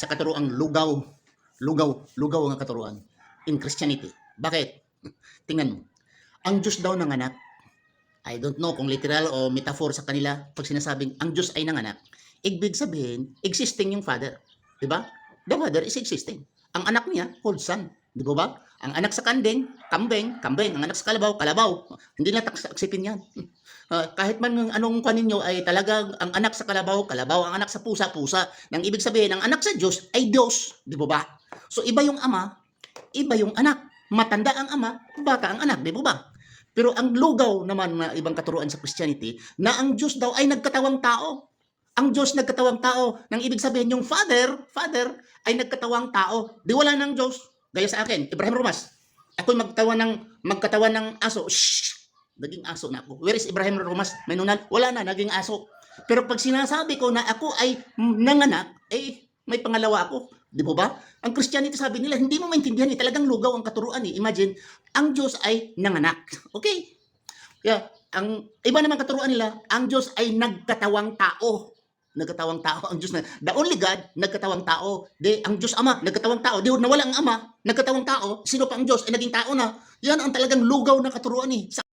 sa katuruang lugaw, lugaw, lugaw ang katuruan in Christianity. Bakit? Tingnan mo. Ang Diyos daw ng anak, I don't know kung literal o metaphor sa kanila pag sinasabing ang Diyos ay nanganak. Ibig sabihin, existing yung Father. Di ba? The Father is existing. Ang anak niya, called Son. Di ba ba? Ang anak sa kanding, kambing, kambing. Ang anak sa kalabaw, kalabaw. Hindi na taksipin yan. Ah, kahit man ng anong kanin nyo ay talagang ang anak sa kalabaw, kalabaw, ang anak sa pusa, pusa. Nang ibig sabihin, ang anak sa Diyos ay Diyos. Di ba ba? So iba yung ama, iba yung anak. Matanda ang ama, bata ang anak. Di ba ba? Pero ang lugaw naman na ibang katuruan sa Christianity, na ang Diyos daw ay nagkatawang tao. Ang Diyos nagkatawang tao. Nang ibig sabihin, yung Father, Father, ay nagkatawang tao. Di wala ng Diyos. Gaya sa akin, Ibrahim Romas. Ako'y magkatawan ng, magkatawan ng aso. Shh! Naging aso na ako. Where is Ibrahim Romas? May nunal? Wala na, naging aso. Pero pag sinasabi ko na ako ay nanganak, eh, may pangalawa ako. Di ba ba? Ang Christianity sabi nila, hindi mo maintindihan eh. Talagang lugaw ang katuruan eh. Imagine, ang Diyos ay nanganak. Okay? Kaya, ang iba naman katuruan nila, ang Diyos ay nagkatawang tao. Nagkatawang tao ang Diyos na the only God nagkatawang tao. Di ang Diyos Ama nagkatawang tao. Di nawala ang Ama, nagkatawang tao. Sino pa ang Diyos ay naging tao na. Yan ang talagang lugaw na katuruan eh. Sa